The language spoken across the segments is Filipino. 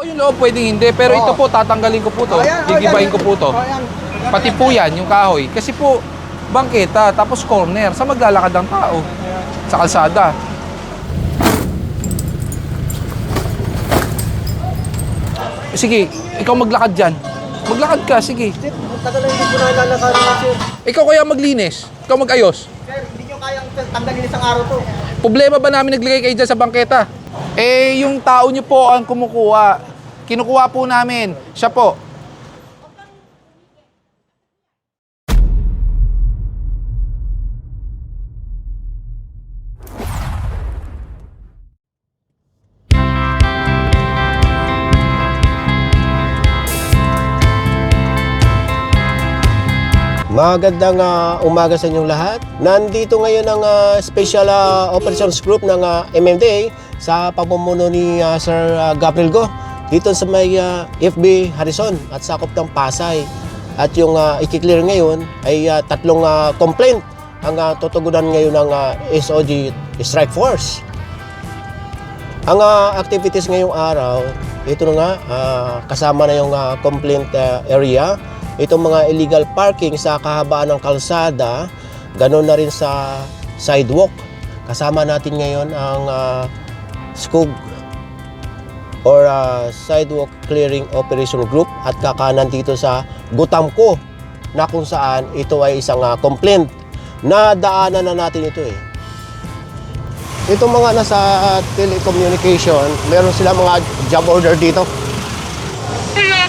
Oo, yung loob pwedeng hindi. Pero Oo. ito po, tatanggalin ko po to. Oh, yan, oh, ko po to. oh. Pati po yan, yung kahoy. Kasi po, bangketa, tapos corner. Sa maglalakad ang tao? Sa kalsada. Sige, ikaw maglakad dyan. Maglakad ka, sige. Sir, na hindi ko na lalakarin, sir. Ikaw kaya maglinis. Ikaw magayos. Sir, hindi nyo kayang tanggalin isang araw to. Problema ba namin naglagay kayo dyan sa bangketa? Eh, yung tao nyo po ang kumukuha. Kinukuha po namin. Siya po. Magandang ah, umaga sa inyong lahat. Nandito ngayon ang ah, Special ah, Operations Group ng ah, MMDA sa pamumuno ni ah, Sir ah, Gabriel Go dito sa may ah, FB Harrison at sakop ng Pasay. At yung uh, ikiklear ngayon ay ah, tatlong ah, complaint ang ah, tutugunan ngayon ng ah, SOG Strike Force. Ang ah, activities ngayong araw, ito na nga, ah, kasama na yung ah, complaint ah, area, itong mga illegal parking sa kahabaan ng kalsada, ganun na rin sa sidewalk. Kasama natin ngayon ang ah, SCOG or ah, Sidewalk Clearing Operation Group at kakanan dito sa Gutamco na kung saan ito ay isang ah, complaint na daanan na natin ito eh. Itong mga nasa telecommunication, meron sila mga job order dito.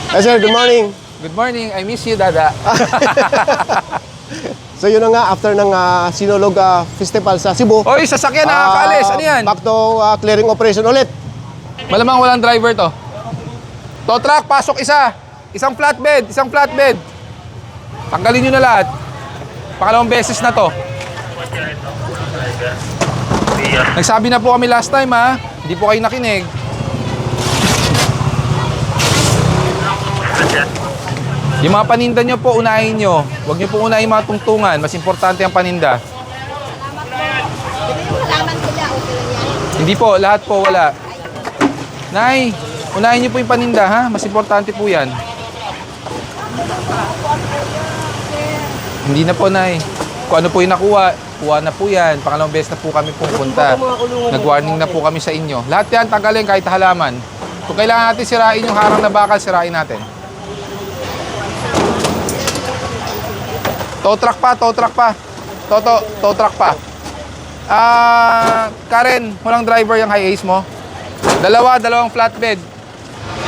Hey sir, good morning. Good morning. I miss you, Dada. So yun na nga, after ng ah, Sinulog ah, Festival sa Cebu. Oy, sasakyan nakakaalis. ah, Ano yan? Back to ah, clearing operation ulit. Malamang walang driver to. Tow truck, pasok isa. Isang flatbed, isang flatbed. Tanggalin nyo na lahat. Pangalawang beses na to. Nagsabi na po kami last time ha. Hindi po kayo nakinig. Yung mga paninda nyo po, unahin nyo. Huwag nyo po unahin mga tungtungan. Mas importante ang paninda. Hindi po, lahat po wala. Nay, unahin niyo po yung paninda ha. Mas importante po yan. Hindi na po, Nay. Kung ano po yung nakuha, kuha na po yan. Pangalawang beses na po kami pupunta. Nag-warning na po kami sa inyo. Lahat yan, tanggalin kahit halaman. Kung kailangan natin sirain yung harang na bakal, sirain natin. Tow truck pa, tow truck pa. Toto, tow truck pa. Ah, Karen, walang driver yung high ace mo? Dalawa, dalawang flatbed.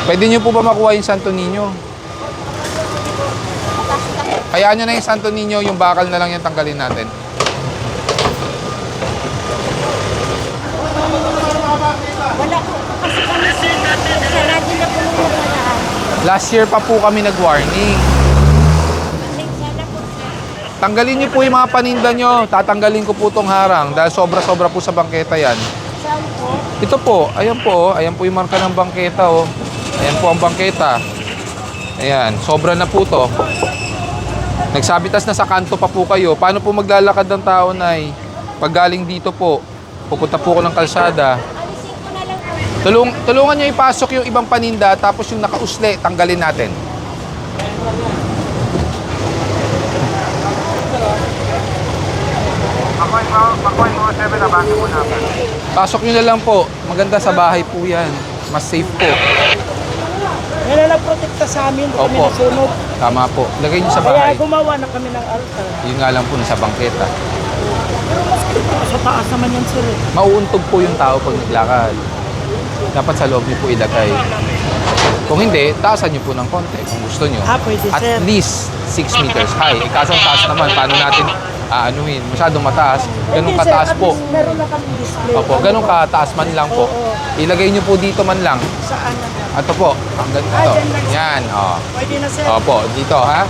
Pwede niyo po ba makuha yung Santo Niño? Hayaan nyo na yung Santo Niño, yung bakal na lang yung tanggalin natin. Wala ko. Kasi kami sarado na po nung nakaraan. Last year pa po kami nag-warning. Tanggalin niyo po yung mga paninda nyo. Tatanggalin ko po tong harang dahil sobra-sobra po sa bangketa yan. Po? Ito po, ayan po, ayan po yung marka ng bangketa oh. Ayan po ang bangketa. Ayan, sobra na po to. Nagsabitas na sa kanto pa po kayo. Paano po maglalakad ng tao, Nay? Pag galing dito po, pupunta po ko ng kalsada. Po. Tulung, tulungan nyo ipasok yung ibang paninda tapos yung nakausle, tanggalin natin. Pasok nyo na lang po. Maganda sa bahay po yan. Mas safe po. Yan na nagprotekta sa amin, hindi kami Opo. nasunog. Tama po. Lagay nyo sa Kaya bahay. gumawa na kami ng altar. Yun nga lang po nasa bangketa. Sa taas naman yan sir. eh. Mauuntog po yung tao pag naglakad. Dapat sa loob nyo po ilagay. Kung hindi, taasan nyo po ng konti kung gusto nyo. Ah, pwede, At sir. least 6 meters high. Eh, kaso ang taas naman, paano natin aanuhin? Masyadong mataas. Ganun kataas at po. Meron na kami display. Opo, ganun kataas man lang po. Ilagay nyo po dito man lang. Saan na? Ito po, ang ganito. Ah, dyan lang. Yan, oh. Pwede na sir. Opo, dito ha.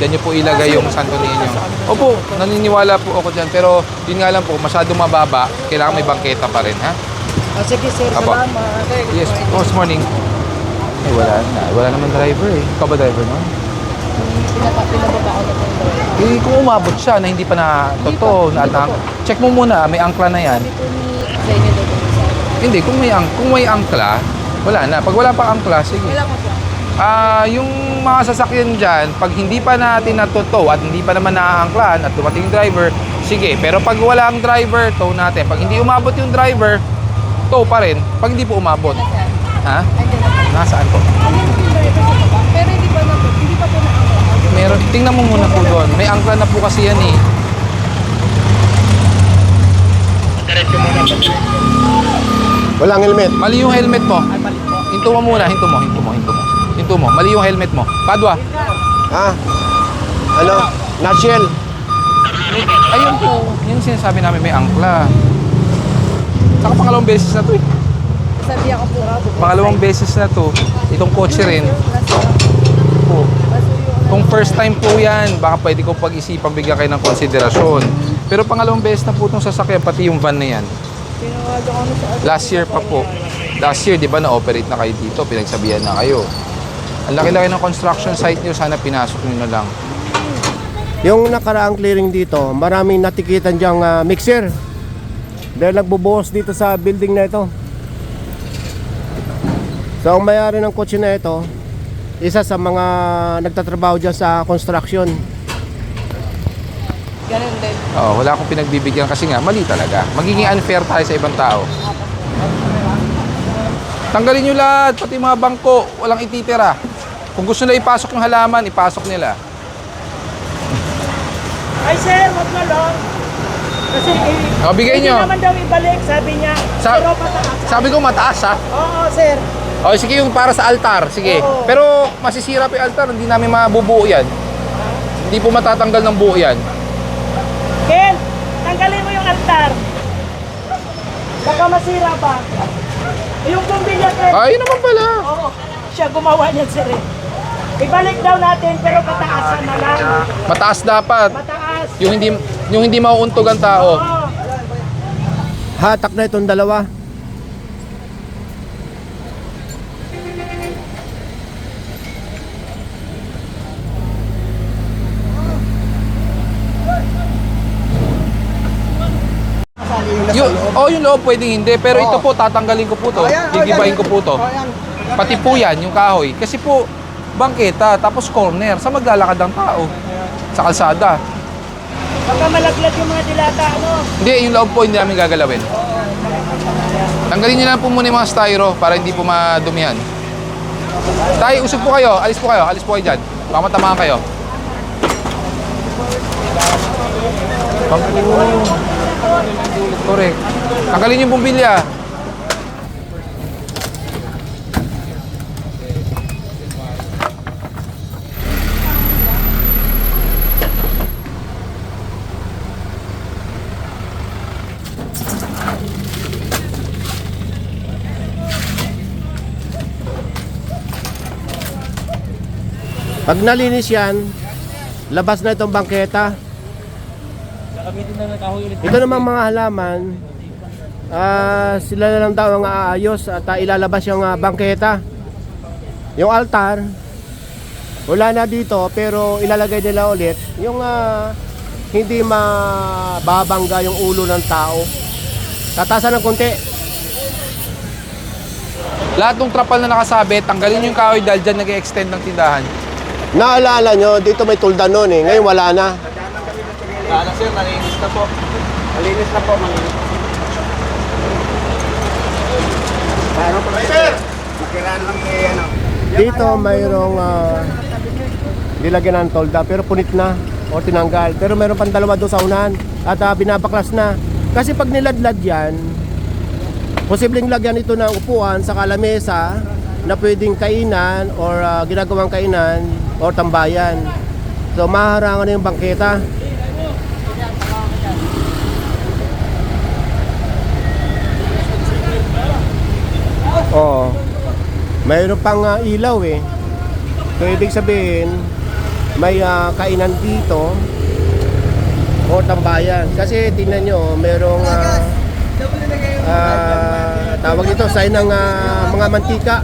Diyan nyo po ilagay yung Santo Niño. Opo, naniniwala po ako dyan. Pero yun nga lang po, masyadong mababa. Kailangan may bangketa pa rin, ha? Ah, sige sir, Apo. salamat. Yes, oh, good morning. Eh, wala na. Wala naman driver eh. Ikaw ba driver nun? Eh, kung umabot siya na hindi pa na totoo, na atang, check mo muna, may angkla na yan. Hindi, kung may, ang, kung may angkla, Wala na. Pag wala pa angkla, sige. Wala ko po. Ah, yung mga sasakyan dyan, pag hindi pa natin natuto at hindi pa naman naaangklan at dumating yung driver, sige. Pero pag wala ang driver, tow natin. Pag hindi umabot yung driver, tow pa rin. Pag hindi po umabot. Ha? Andiyan na po. Nasaan po? Andiyan po yung driver sa baba. Pero hindi pa na. Hindi pa po na Meron, tingnan mo muna po doon. May angkla na po kasi yan eh. Walang helmet. Mali yung helmet mo. Hinto mo muna, hinto mo, hinto mo, hinto mo. Hinto mo. Mali yung helmet mo. Padwa. Ha? Ano? Nutshell. Ayun po. Yun yung sinasabi namin may angkla. Saka pangalawang beses na to eh. Sabi ako po. Pangalawang beses na to. Itong kotse rin. Kung first time po yan, baka pwede ko pag-isipang bigyan kayo ng konsiderasyon. Pero pangalawang beses na po itong sasakyan, pati yung van na yan. Last year pa po. Last year, di ba, na-operate na kayo dito, pinagsabihan na kayo. Ang laki-laki ng construction site nyo, sana pinasok nyo na lang. Yung nakaraang clearing dito, maraming natikitan diyang ah, mixer. Dahil nagbubuhos dito sa building na ito. So ang mayari ng kotse na ito, isa sa mga nagtatrabaho dyan sa construction. Ganun din. Oo, wala akong pinagbibigyan kasi nga, mali talaga. Magiging unfair tayo sa ibang tao. Tanggalin nyo lahat, pati mga bangko, walang ititira. Kung gusto na ipasok yung halaman, ipasok nila. Ay sir, wag na lang. Kasi eh, O, bigay hindi nyo. naman daw ibalik, sabi niya. Sa- pero pataas. Sabi ko mataas ha. Oo, sir. O, sige yung para sa altar, sige. Oo. Pero masisira pa yung altar, hindi namin mabubuo yan. Hindi po matatanggal ng buo yan. Ken, tanggalin mo yung altar. Baka masira pa. Yung bumbilya, Ken. Ay, naman pala. Oo, siya gumawa niyan, sir. eh. Ibalik daw natin, pero pataasan na lang. Mataas dapat. Mataas. Yung hindi yung hindi mauuntog ang tao. Oo. Hatak na itong dalawa. Yung, loob pwedeng hindi. Pero ito po, tatanggalin ko po to. Ayan, oh, Gigibahin yan, ko po to. oh, yan. Pati po yan, yung kahoy. Kasi po, bangketa, tapos corner. Sa maglalakad ang tao? Sa kalsada. Baka malaglag yung mga dilata, ano? Hindi, yung loob po hindi namin gagalawin. Tanggalin niyo lang po muna yung mga styro para hindi po madumihan. Tay, usog po kayo. Alis po kayo. Alis po kayo dyan. Baka matamaan kayo. Correct. Tanggalin yung bumbilya. Pag nalinis yan, labas na itong bangketa. Ito naman mga halaman, ah, sila na lang daw ang aayos at ah, ilalabas yung ah, bangketa. Yung altar, wala na dito pero ilalagay nila ulit yung ah, hindi mababangga yung ulo ng tao. Tatasan ng konti. Lahat ng trapal na nakasabit, tanggalin yung kahoy dahil dyan nag-extend ng tindahan. Naalala nyo, dito may tulda noon eh. Ngayon wala na. Wala sir, nalinis na po. Malinis na po, malinis. Paano po sir? Makiraan lang kay ano. Dito mayroong uh, nilagyan ng tolda pero punit na o tinanggal. Pero mayroon pang dalawa doon sa unahan at ah, binabaklas na. Kasi pag niladlad yan, posibleng lagyan ito ng upuan sa kalamesa na pwedeng kainan or ah, ginagawang kainan or tambayan. So maharangan na yung bangketa. Oo. Mayroon pang ah, ilaw eh. So ibig sabihin, may ah, kainan dito o tambayan. Kasi tingnan nyo, merong ah, ah, tawag ito, sign ng ah, mga mantika.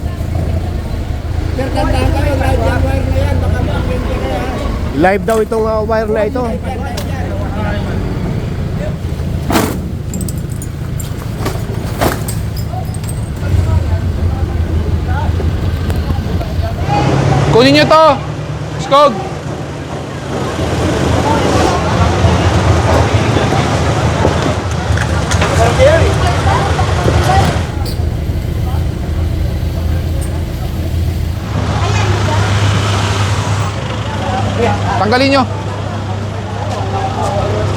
Live daw itong ah, wire na ito. Kunin nyo to! Skog! Tanggalin nyo.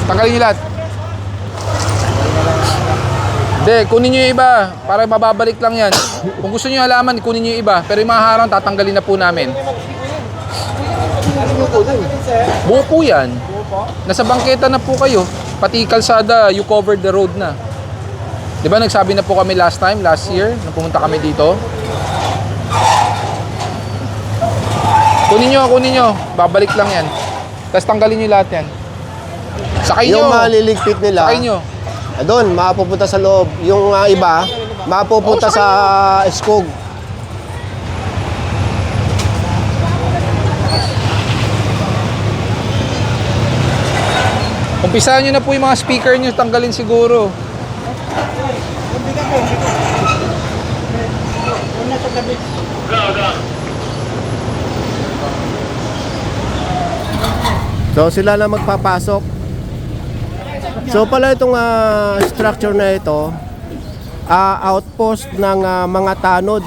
Tanggalin nyo lahat. Hindi, kunin nyo yung iba para mababalik lang yan. Kung gusto nyo halaman, kunin nyo yung iba. Pero yung mga harang, tatanggalin na po namin. Buo po yan. Nasa bangketa na po kayo. Pati kalsada, you covered the road na. Di ba nagsabi na po kami last time, last year, nung pumunta kami dito? Kunin nyo, kunin nyo. Babalik lang yan. Tapos tanggalin nyo lahat yan. Sakay nyo. Yung maliligpit nila, Sakay nyo. Doon, mapupunta sa loob. Yung ah, iba, mapupunta sa Skog. Umpisahan nyo na po yung mga speaker nyo, tanggalin siguro. So sila na magpapasok. So pala itong ah, structure na ito, ah, outpost ng ah, mga tanod.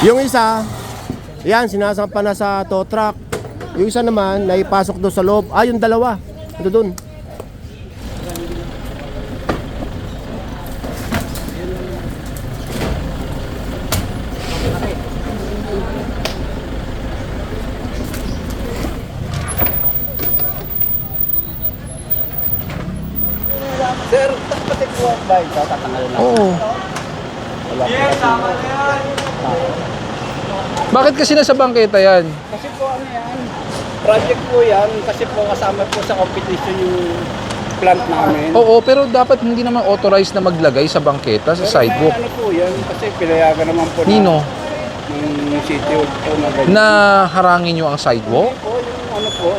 Yung isa, yan, sinasampa na sa tow truck. Yung isa naman, naipasok doon sa loob. Ah, yung dalawa. Ito doon. Sir, pati po ba ito tatanggal na? Oo. Bakit kasi nasa bangketa yan? Kasi po ano yan, project po yan, kasi po kasama po sa competition yung plant namin. Oo, pero dapat hindi naman authorized na maglagay sa bangketa, sa Pero may sidewalk. Ano po yan, kasi pinayagan naman po Nino, ng city na na harangin nyo ang sidewalk? po, yung ano po,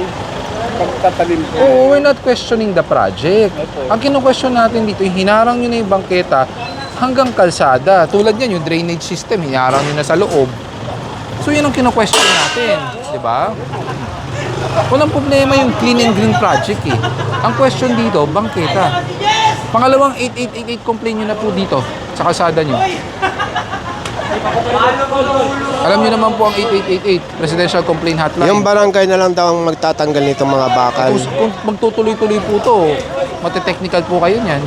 pagtatalim po. Oo, we're not questioning the project. Ang kino-question natin dito, hinarang nyo na yung bangketa hanggang kalsada. Tulad yan, yung drainage system, hinarang nyo na sa loob. So yun ang kino-question natin, di ba? Walang problema yung clean and green project eh. Ang question dito, bangketa. Pangalawang 8888 complain nyo na po dito sa kalsada nyo. Alam nyo naman po ang 8888, Presidential Complaint Hotline. Yung barangay na lang daw ang magtatanggal nitong mga bakal. Kung, kung magtutuloy-tuloy po to, mate-technical po kayo niyan.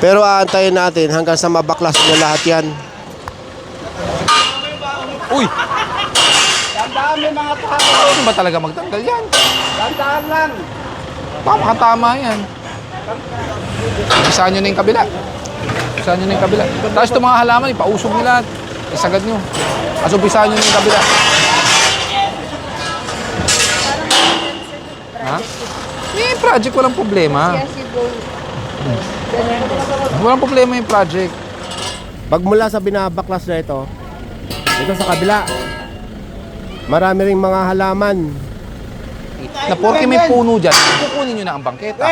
Pero aantayin natin hanggang sa mabaklas na lahat yan. Uy! Tandaan may mga tao, Ano ba talaga magtanggal yan? tandaan lang. Tama tama yan. Isahan nyo na yung kabila. Isahan nyo na yung kabila. Tapos itong mga halaman, ipausog nyo lahat. Isagad nyo. Tapos umpisahan nyo na yung kabila. Ha? May project, walang problema. Walang problema yung project. Pag mula sa binabaklas na ito, ito sa kabila, marami ring mga halaman. Na porke may puno dyan, kukunin nyo na ang bangketa.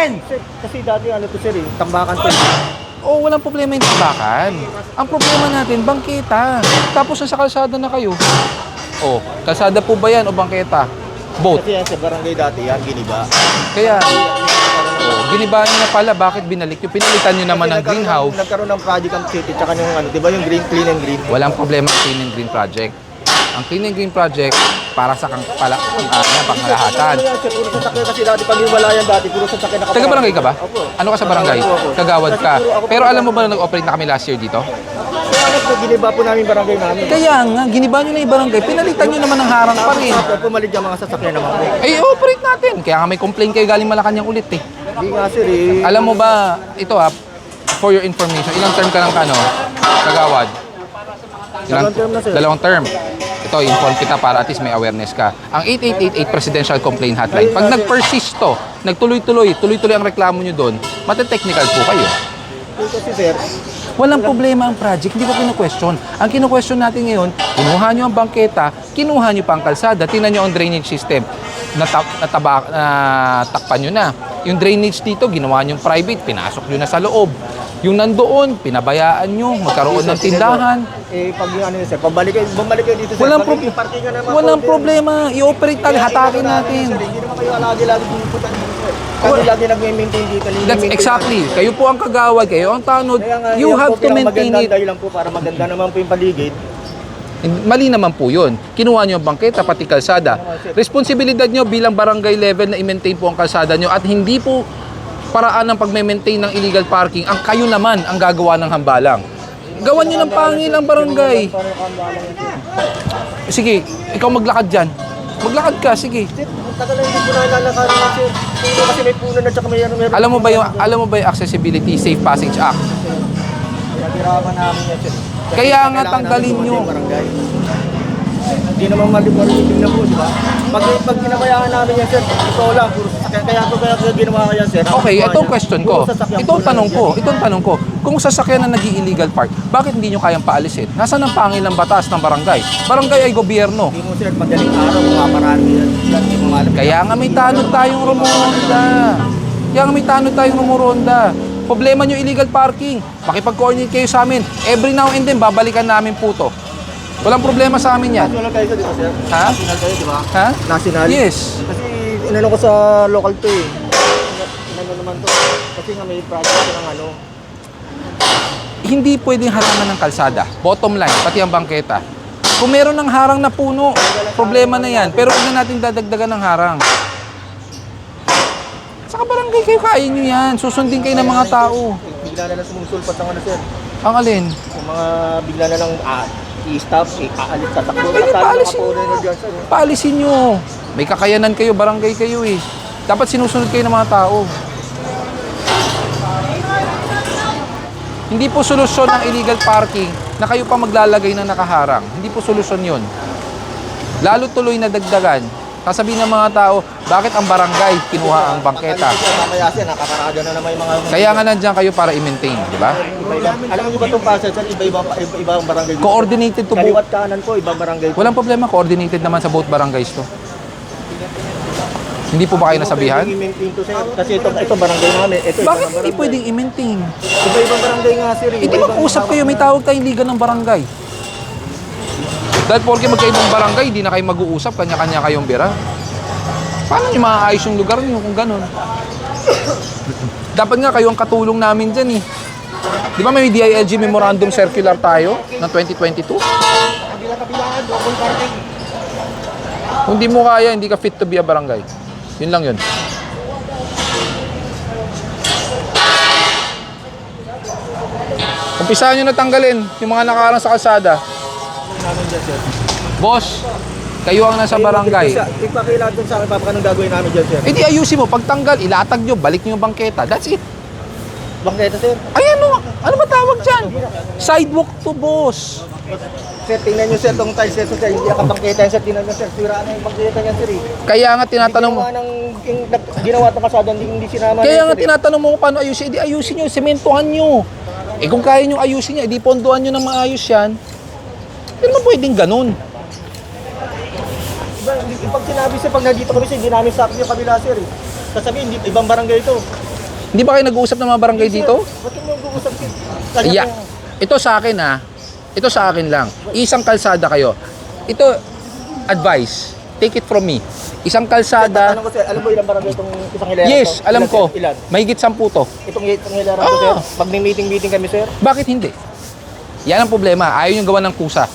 Kasi dati ano to sir eh, tambakan to. Oo, walang problema yung tabakan. Ang problema natin, bangketa. Tapos nasa kalsada na kayo. Oh, kalsada po ba yan o bangketa? Both. yan sa barangay dati yan, giniba. Kaya, oh, ginibahan nyo na pala, bakit binalik nyo? Pinalitan nyo naman ng greenhouse. Nagkaroon ng project ang city, tsaka yung ano, di ba yung green, clean and green? Walang problema ang Clean and Green Project. Ang Clean and Green Project, para sa kang pala, pang, uh, pangkalahatan. Puro sasakyan kasi dati, pag hiwalayan dati, puro sasakyan nakaparang. Taga barangay ka ba? Opo. Ano ka sa barangay? Kagawad ka. Pero alam mo ba na nag-operate na kami last year dito? Ano po, giniba po namin barangay namin. Kaya nga, giniba nyo na yung barangay, pinalitan nyo naman ng harang pa rin. Tapos pumalit yung mga sasakyan naman po. Ay, operate natin. Kaya nga may complaint kayo galing Malacanang ulit eh. Hindi nga sir eh. Alam mo ba, ito ha, for your information, ilang term ka ng ano, kagawad? Dalawang term na, sir. Dalawang term. Ito, inform kita para at least may awareness ka. Ang 8888 Presidential Complaint Hotline, pag nag-persist to, nagtuloy-tuloy, tuloy-tuloy ang reklamo nyo doon, mate-technical po kayo. Kasi sir, Walang problema ang project, hindi ko kino-question. Ang kino-question natin ngayon, kinuha nyo ang bangketa, kinuha nyo pa ang kalsada, tinan nyo ang drainage system. Natap, nataba, natakpan nyo na. Yung drainage dito, ginawa nyo private, pinasok nyo na sa loob. Yung nandoon, pinabayaan nyo, magkaroon ng tindahan. Eh, pag yung ano yun, sir, pabalik kayo, bumalik kayo dito, sir. Walang, pro- walang problema. I-operate tayo, hatakin natin. Sir, hindi naman kayo lagi-lagi pupunta dito, sir. Kami lagi nag-maintain dito. That's exactly. Kayo po ang kagawad, kayo ang tanod. You have po, to maintain it. dahilan po para maganda naman po yung paligid. Mali naman po yun. Kinuha nyo ang bangketa, pati kalsada. Responsibilidad nyo bilang barangay level na i-maintain po ang kalsada nyo at hindi po paraan ng pag-maintain ng illegal parking ang kayo naman ang gagawa ng hambalang. Gawan nyo ng pangil ang barangay. Sige, ikaw maglakad dyan. Maglakad ka, sige. Tagal na hindi po na lalakarin. Puno kasi may puno na tsaka may ano. Alam mo ba yung alam mo ba yung Accessibility Safe Passage Act? Kasi Kaya nga tanggalin nyo. Hindi naman malimutin na po, di ba? Pag, pag ginabayaan namin yan, sir, ito lang, puro sasakyan. Kaya ito kaya kaya ginawa ko yan, sir. Ang Okay, ginawa itong niya, question puro ko. sasakyan Itong lang tanong yan. ko, itong tanong ko. Kung sasakyan na nag illegal park, bakit hindi nyo kayang paalisin? Nasaan ang pangil ng batas ng barangay? Barangay ay gobyerno. Hindi mo, sir, madaling araw, mga marami yan. Yan, Hindi mo malam. Kaya nga may tanod tayong rumoronda. Kaya nga may tanod tayong rumoronda. Problema nyo illegal parking. Makipag-coordinate kayo sa amin. Every now and then, babalikan namin po to. Walang problema sa amin yan. National kayo, di ba, sir? Ha? National kayo, di ba? Ha? National? Yes. Kasi inano ko sa local to eh. Inano naman to. Kasi nga may project ng ano. Hindi pwedeng harangan ng kalsada. Bottom line, pati ang bangketa. Kung meron ng harang na puno, problema na yan. Pero huwag na natin dadagdagan ng harang. Sa barangay kayo, kaya nyo yan. Susundin kayo ng mga tao. Bigla na lang sumusulpat ng ano, sir. Ang alin? Yung mga bigla na lang ah, i-stop, eh, aalis sa takbo. Pwede paalisin sir. Paalisin nyo. May kakayanan kayo, barangay kayo eh. Dapat sinusunod kayo ng mga tao. Hindi po solusyon ng illegal parking na kayo pa maglalagay na nakaharang. Hindi po solusyon yun. Lalo tuloy na dagdagan. Sasabihin ng mga tao, bakit ang barangay kinuha ang bangketa? Sir, mamaya sir, nakakarada na naman yung mga... Kaya nga nandiyan kayo para i-maintain, di ba? Alam niyo ba itong process? Iba-iba iba ang barangay. Coordinated to both. Kaliwat kanan po, ibang barangay. Walang problema, coordinated naman sa both barangays to. Hindi po ba kayo nasabihan? I-maintain to, sir. Kasi ito, ito barangay namin. Ito, Bakit hindi pwedeng i-maintain? Iba-ibang barangay nga, sir. Hindi Iba-ibang- mag-usap kayo, may tawag tayong liga ng barangay. Dahil porke magkaibang barangay, hindi na kayo mag-uusap, kanya-kanya kayong bira. Paano nyo maaayos yung lugar nyo kung ganun? Dapat nga kayo ang katulong namin dyan eh. Di ba may DILG Memorandum Circular tayo ng 2022? Kabila-kabilaan, double. Kung di mo kaya, hindi ka fit to be a barangay. Yun lang yun. Umpisahan nyo na tanggalin yung mga nakaharang sa kalsada. Namin dyan, sir. Boss, kayo ang nasa barangay. Ipakailan dun sa akin, papa, anong gagawin namin dyan, sir? Eh di ayusin mo, pagtanggal, ilatag nyo, balik nyo yung bangketa. That's it. Bangketa, sir. Ay ano, ano ba tawag dyan? Sidewalk to boss. Sir, tingnan nyo, sir, itong tiles, sir, sir, hindi nakabangketa yan, sir, tingnan nyo, sir, sira na yung bangketa niyan, sir, eh. Kaya nga tinatanong mo, Ginawa ng, yung, ginawa ng kasada, hindi, hindi sinama kaya nga eh. tinatanong mo kung paano ayusin, eh di ayusin nyo, sementohan nyo. Eh kung kaya nyo ayusin nyo, eh di ponduhan nyo ng maayos yan. Hindi naman pwedeng ganun. Diba, pag sinabi, sir, pag nandito kami, sir, hindi namin sakit yung kabila, sir, eh. Sasabihin, hindi, ibang barangay ito. Hindi ba kayo nag-uusap ng mga barangay dito? Ba't yung mag-uusap, sir? Kanya Yeah. Ito sa akin ah. Ito sa akin lang. Isang kalsada kayo. Ito, advice. Take it from me. Isang kalsada. Tanong ko, sir, alam mo ilang barangay itong isang hilera Yes, alam Ilan, ko. sir? Ilan? Mahigit sampu to. Itong, itong hilera Ah. sir. Pag may meeting-meeting kami, sir. Bakit hindi? Yan ang problema. Ayaw yung gawa ng kusa.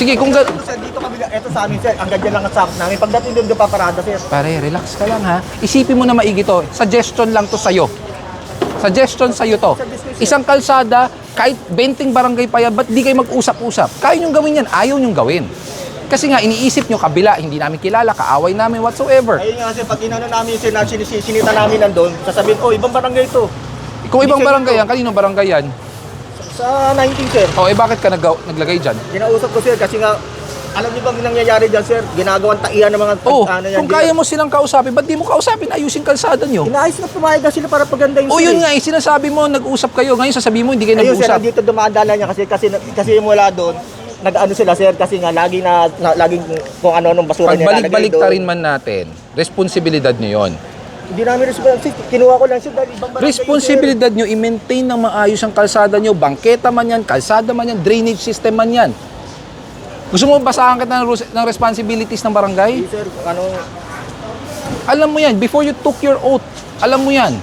Sige, kung ga- sir, dito kabila, ito sa amin, sir. Ang ganyan lang ang sakot namin. Pagdating doon, doon paparada, sir. Pare, relax ka lang ha. Isipin mo na maigi to. Suggestion lang to sa'yo. Suggestion sa'yo to. Isang kalsada, kahit 20 barangay pa yan, ba't di kayo mag-usap-usap? Kaya nyo gawin yan, ayaw nyo gawin. Kasi nga, iniisip nyo kabila, hindi namin kilala, kaaway namin, whatsoever. Ayun nga, sir, pag inano namin, sir, na sinis- sinita namin nandun, sasabihin, oh, ibang barangay ito. Kung ibang barangay yan, kaninong barangay yan? Sa 19, sir. O eh bakit ka nag naglagay dyan? Ginausap ko, sir, kasi nga, alam niyo bang nangyayari dyan, sir? Ginagawang taiyan ng mga Oh, ano yan. kung kaya mo silang kausapin, ba't di mo kausapin ayusin kalsada nyo? Inaayos na pumayag na sila para paganda yung O sir, yun eh. nga, eh, sinasabi mo, nag-usap kayo. Ngayon sasabihin mo, hindi kayo Ayun, sir, nag-usap. nandito dumaan-dala niya kasi, kasi, kasi mula doon, nag-ano sila, sir, kasi nga, lagi na, na laging kung ano nung basura nila Pagbalik-balik ta rin man natin, responsibilidad nyo yon. Hindi namin responsibility. Kinuha ko lang siya dahil ibang barangay. Responsibilidad nyo, i-maintain ng maayos ang kalsada nyo. Bangketa man yan, kalsada man yan, drainage system man yan. Gusto mo basahan kita ng, ng responsibilities ng barangay? Hindi, sir. Ano, Alam mo yan, before you took your oath, alam mo yan.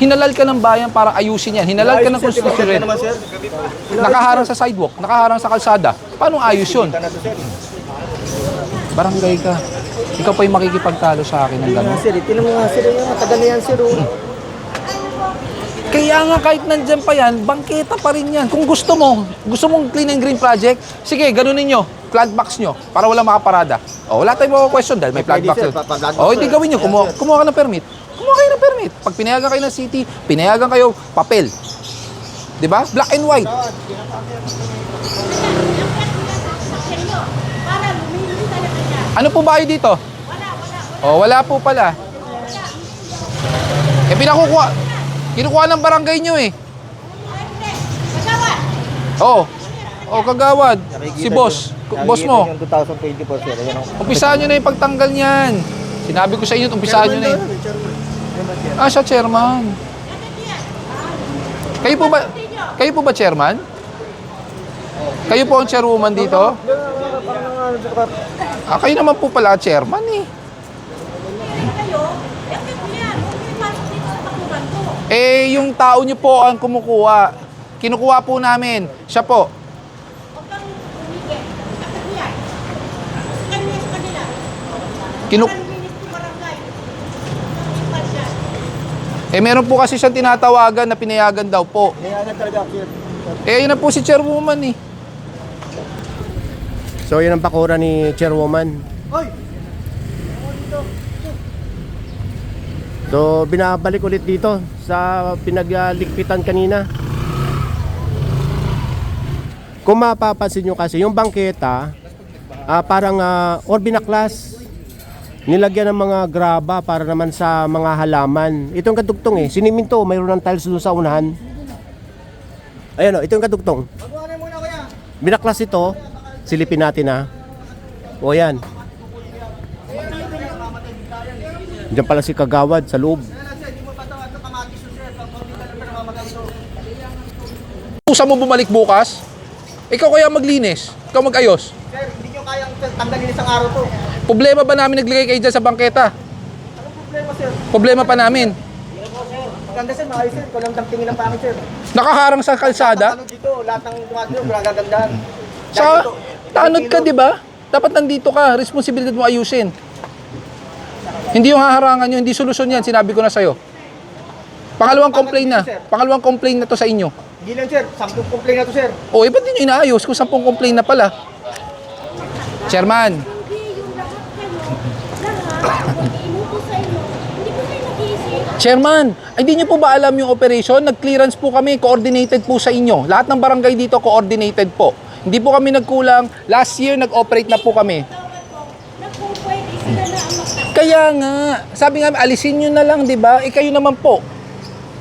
Hinalal ka ng bayan para ayusin yan. Hinalal ka ng konstitusyon. Nakaharang sa sidewalk, nakaharang sa kalsada. Paano ayos yun? Barangay ka. Ikaw pa yung makikipagtalo sa akin ng Hindi nga, gano'n. sir. Tinan mo nga, sir. Yung matagal na yan, sir. oh. Kaya nga kahit nandyan pa yan, bangketa pa rin yan. Kung gusto mo, gusto mong clean and green project, sige, ganunin nyo. Plant box nyo para wala makaparada. O, wala tayong mga question dahil may plant Pwede, box. sir. yun. Plant O, hindi sir. gawin nyo. Ayan, Kumuha, sir. kumuha ka ng permit. Kumuha kayo ng permit. Pag pinayagan kayo ng city, pinayagan kayo papel. Di ba? Black and white. Para luminis talaga niya. Ano po ba kayo dito? Wala, wala, wala. O, wala po pala. Eh, pinakukuha. Kinukuha ng barangay nyo eh. Ay, hindi. Magawa. Oo. O, kagawad. Nakikita Si boss. Boss mo. nyo Yung 2024, sir. Ayan oh. ang... Umpisahan nyo na yung pagtanggal niyan. Sinabi ko sa inyo, umpisahan nyo na yun. Ah, siya chairman. Kayo po ba, kayo po ba chairman? Kayo po ang chairwoman dito? Ah, kayo naman po pala chairman eh. Eh, yung tao nyo po ang kumukuha. Kinukuha po namin. Siya po. Huwag kang umigil. Bakit mo yan? Sa kanya, sa kanila. Kinu Para luminis yung barangay. Ipal siya. eh, meron po kasi siyang tinatawagan na pinayagan daw po. Talaga. Eh, yun na po si chairwoman eh. So yun ang pakura ni Chairwoman. Hoy! So binabalik ulit dito sa pinagligpitan kanina. Kung mapapansin nyo kasi yung bangketa ah, parang uh, or binaklas nilagyan ng mga graba para naman sa mga halaman. Itong kadugtong eh, siniminto, mayroon ng tiles doon sa unahan. Ayan o, itong kadugtong. Magkuhanan muna, kuya. Binaklas ito, silipin natin ha. O yan. Diyan pala si Kagawad sa loob. Usa mo bumalik bukas? Ikaw kaya maglinis? Ikaw mag-ayos? Sir, hindi nyo kayang tanggalin isang araw to. Problema ba namin naglagay kayo dyan sa bangketa? Anong problema, sir? Problema pa namin. Maganda, sir. Maayos, sir. Ikaw lang tingin ng pangit, sir. Nakaharang sa kalsada? Ano dito, lahat ng gumagawa, nagagandahan. Sa tanod ka, di ba? Dapat nandito ka. Responsibilidad mo ayusin. Hindi yung haharangan nyo, hindi solusyon yan. Sinabi ko na sa'yo. Pangalawang complaint na. Pangalawang complaint na to sa inyo. Hindi lang, sir. Sampung complaint na to, sir. O, eh, ba't di nyo inaayos kung sampung complaint na pala? Chairman. Chairman, ay, hindi nyo po ba alam yung operation? Nag-clearance po kami, coordinated po sa inyo. Lahat ng barangay dito, coordinated po. Hindi po kami nagkulang. Last year, nag-operate na po kami. Kaya nga, sabi nga, alisin nyo na lang, di ba? Eh, kayo naman po.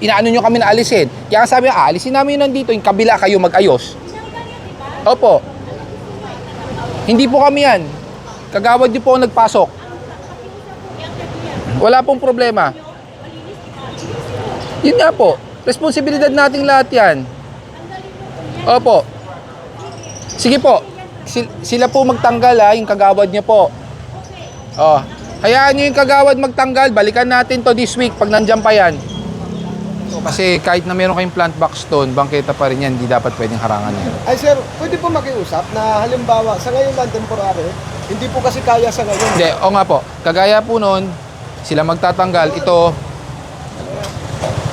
Inaano nyo kami na alisin. Kaya sabi nga, ah, alisin namin yun nandito, yung kabila kayo mag-ayos. Opo. Hindi po kami yan. Kagawad nyo po ang nagpasok. Wala pong problema. Yun nga po. Responsibilidad nating lahat yan. Opo. Sige po. Sil- sila po magtanggal ha, yung kagawad niyo po. Oh. Hayaan niyo yung kagawad magtanggal. Balikan natin to this week pag nandyan pa yan. Kasi kahit na meron kayong plant box doon, bangketa pa rin yan, hindi dapat pwedeng harangan yan. Ay sir, pwede po makiusap na halimbawa sa ngayon lang temporary, hindi po kasi kaya sa ngayon. Hindi, o nga po. Kagaya po noon, sila magtatanggal. Ito,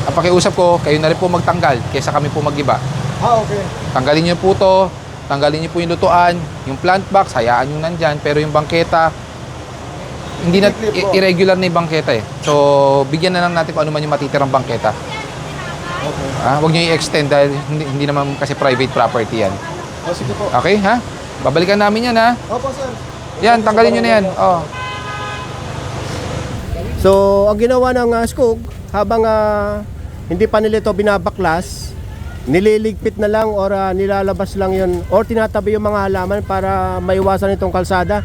ang pakiusap ko, kayo na rin po magtanggal kaysa kami po magiba. Ah, okay. Tanggalin niyo po to, tanggalin niyo po yung lutuan, yung plant box, hayaan nyo nandyan, pero yung bangketa, hindi na, irregular na yung bangketa eh. So, bigyan na lang natin kung ano man yung matitirang bangketa. Ah, huwag niyo i-extend dahil hindi, hindi naman kasi private property yan. O sige po. Okay, ha? Babalikan namin yan, ha? Opo sir. Yan, tanggalin nyo na yan. Oh. So, ang ginawa ng uh, Skog, habang ah, hindi pa nila ito binabaklas, nililigpit na lang or ah, nilalabas lang yun or tinatabi yung mga halaman para maiwasan itong kalsada.